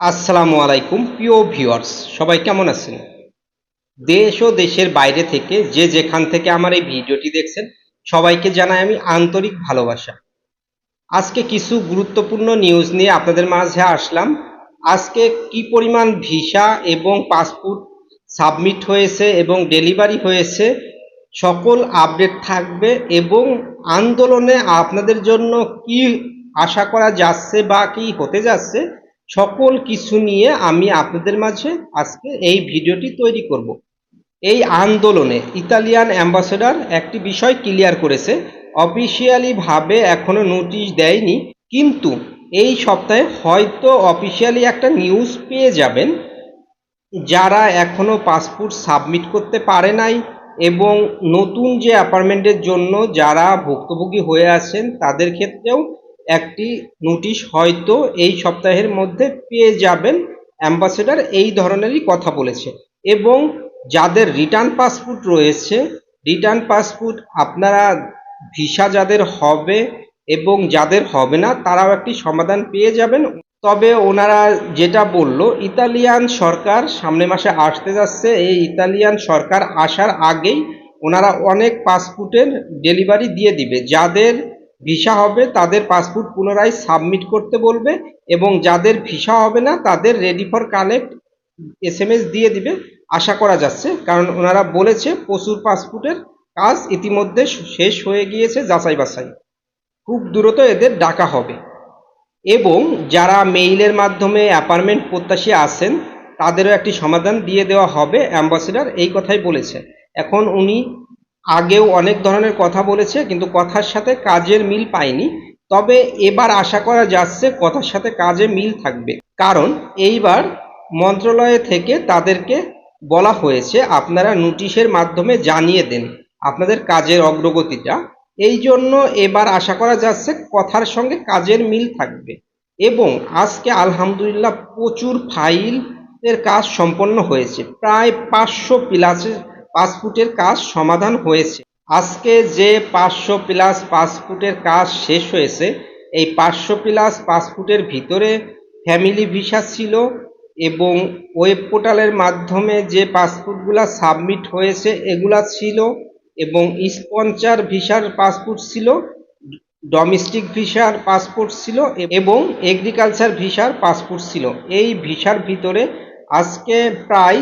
আসসালামু আলাইকুম, প্রিয় ভিউয়ার্স, সবাই কেমন আছেন? দেশ ও দেশের বাইরে থেকে যে যেখান থেকে আমার এই ভিডিওটি দেখছেন, সবাইকে জানাই আমি আন্তরিক ভালোবাসা। আজকে কিছু গুরুত্বপূর্ণ নিউজ নিয়ে আপনাদের মাঝে আসলাম। আজকে কি পরিমাণ ভিসা এবং পাসপোর্ট সাবমিট হয়েছে এবং ডেলিভারি হয়েছে, সকল আপডেট থাকবে এবং আন্দোলনে আপনাদের জন্য কি আশা করা যাচ্ছে বা কি হতে যাচ্ছে সকল কিছু নিয়ে আমি আপনাদের মাঝে আজকে এই ভিডিওটি তৈরি করব। এই আন্দোলনে ইতালিয়ান অ্যাম্বাসেডার একটি বিষয় ক্লিয়ার করেছে, অফিসিয়ালি এখনও নোটিশ দেয়নি, কিন্তু এই সপ্তাহে হয়তো অফিসিয়ালি একটা নিউজ পেয়ে যাবেন। যারা এখনও পাসপোর্ট সাবমিট করতে পারে নাই এবং নতুন যে অ্যাপার্টমেন্টের জন্য যারা ভুক্তভোগী হয়ে আছেন, তাদের ক্ষেত্রেও একটি নোটিশ হয়তো এই সপ্তাহের মধ্যে পেয়ে যাবেন। অ্যাম্বাসেডার এই ধরনেরই কথা বলেছে। এবং যাদের রিটার্ন পাসপোর্ট রয়েছে, রিটার্ন পাসপোর্ট আপনারা ভিসা যাদের হবে এবং যাদের হবে না, তারাও একটি সমাধান পেয়ে যাবেন। তবে ওনারা যেটা বলল, ইতালিয়ান সরকার সামনে মাসে আসতে যাচ্ছে। এই ইতালিয়ান সরকার আসার আগেই ওনারা অনেক পাসপোর্টের ডেলিভারি দিয়ে দিবে। যাদের ভিসা হবে, তাদের পাসপোর্ট পুনরায় সাবমিট করতে বলবে এবং যাদের ভিসা হবে না, তাদের রেডি ফর এম এস দিয়ে দিবে। আশা করা যাচ্ছে, কারণ ওনারা বলেছে প্রচুর পাসপোর্টের কাজ ইতিমধ্যে শেষ হয়ে গিয়েছে যাচাই বাছাই। খুব দ্রুত এদের ডাকা হবে। এবং যারা মেইলের মাধ্যমে অ্যাপার্টমেন্ট প্রত্যাশী আছেন, তাদেরও একটি সমাধান দিয়ে দেওয়া হবে। অ্যাম্বাসেডর এই কথাই বলেছে। এখন উনি আগেও অনেক ধরনের কথা বলেছে, কিন্তু কথার সাথে কাজের মিল পায়নি। তবে এবার আশা করা যাচ্ছে কথার সাথে কাজে মিল থাকবে। কারণ এইবার মন্ত্রণালয় থেকে তাদেরকে বলা হয়েছে, আপনারা নোটিশের মাধ্যমে জানিয়ে দেন আপনাদের কাজের অগ্রগতিটা। এই জন্য এবার আশা করা যাচ্ছে কথার সঙ্গে কাজের মিল থাকবে। এবং আজকে আলহামদুলিল্লাহ প্রচুর ফাইল এর কাজ সম্পন্ন হয়েছে। প্রায় পাঁচশো প্লাসের পাসপোর্টের কাজ সমাধান হয়েছে। আজকে যে পাঁচশো প্লাস পাসপোর্টের কাজ শেষ হয়েছে, এই পাঁচশো প্লাস পাসপোর্টের ভিতরে ফ্যামিলি ভিসা ছিল এবং ওয়েব পোর্টালের মাধ্যমে যে পাসপোর্টগুলো সাবমিট হয়েছে, এগুলা ছিল এবং স্পন্সার ভিসার পাসপোর্ট ছিল, ডোমেস্টিক ভিসার পাসপোর্ট ছিল এবং এগ্রিকালচার ভিসার পাসপোর্ট ছিল। এই ভিসার ভিতরে আজকে প্রায়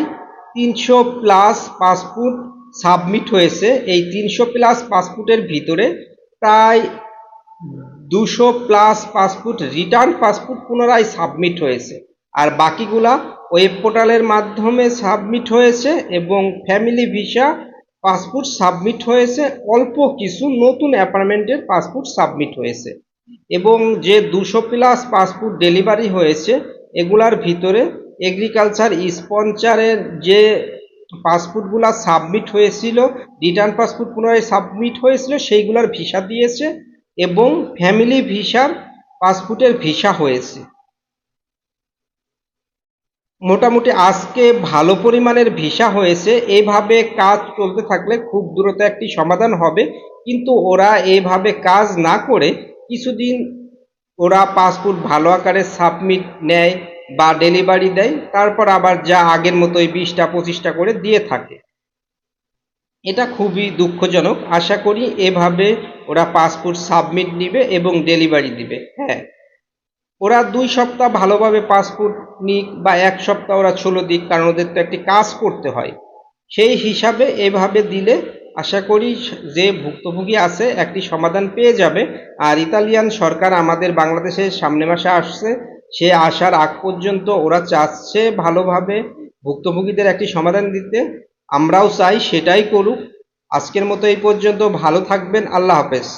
তিনশো প্লাস পাসপোর্ট সাবমিট হয়েছে। এই তিনশো প্লাস পাসপোর্টের ভিতরে প্রায় দুশো প্লাস পাসপোর্ট, রিটার্ন পাসপোর্ট পুনরায় সাবমিট হয়েছে। আর বাকিগুলা ওয়েব পোর্টালের মাধ্যমে সাবমিট হয়েছে এবং ফ্যামিলি ভিসা পাসপোর্ট সাবমিট হয়েছে। অল্প কিছু নতুন অ্যাপার্টমেন্টের পাসপোর্ট সাবমিট হয়েছে। এবং যে দুশো প্লাস পাসপোর্ট ডেলিভারি হয়েছে, এগুলার ভিতরে এগ্রিকালচার স্পন্সারের যে পাসপোর্টগুলো সাবমিট হয়েছিল রিটার্ন পাসপোর্ট পুনরায় সাবমিট হয়েছিল, সেইগুলোর ভিসা দিয়েছে এবং ফ্যামিলি ভিসার পাসপোর্টের ভিসা হয়েছে। মোটামুটি আজকে ভালো পরিমাণের ভিসা হয়েছে। এইভাবে কাজ চলতে থাকলে খুব দ্রুত একটি সমাধান হবে। কিন্তু ওরা এইভাবে কাজ না করে কিছুদিন ওরা পাসপোর্ট ভালো আকারে সাবমিট নেয় বা ডেলিভারি দেয়, তারপর আবার যা আগের মতোই বিশটা, পঁচিশটা করে দিয়ে থাকে। এটা খুবই দুঃখজনক। আশা করি এভাবে ওরা পাসপোর্ট সাবমিট নিবে এবং ডেলিভারি দিবে। হ্যাঁ। ওরা দুই সপ্তাহ ভালোভাবে পাসপোর্ট নিক বা এক সপ্তাহ ওরা ষোলো দিক, কারণ ওদের তো একটি কাজ করতে হয়। সেই হিসাবে এভাবে দিলে আশা করি যে ভুক্তভোগী আছে, একটি সমাধান পেয়ে যাবে। আর ইতালিয়ান সরকার আমাদের বাংলাদেশের সামনে মাসে আসছে সে আসার আগ পর্যন্ত ওরা চাচ্ছে ভালোভাবে ভুক্তভোগীদের একটি সমাধান দিতে। আমরাও চাই সেটাই করুক। আজকের মতো এই পর্যন্ত। ভালো থাকবেন। আল্লাহ হাফেজ।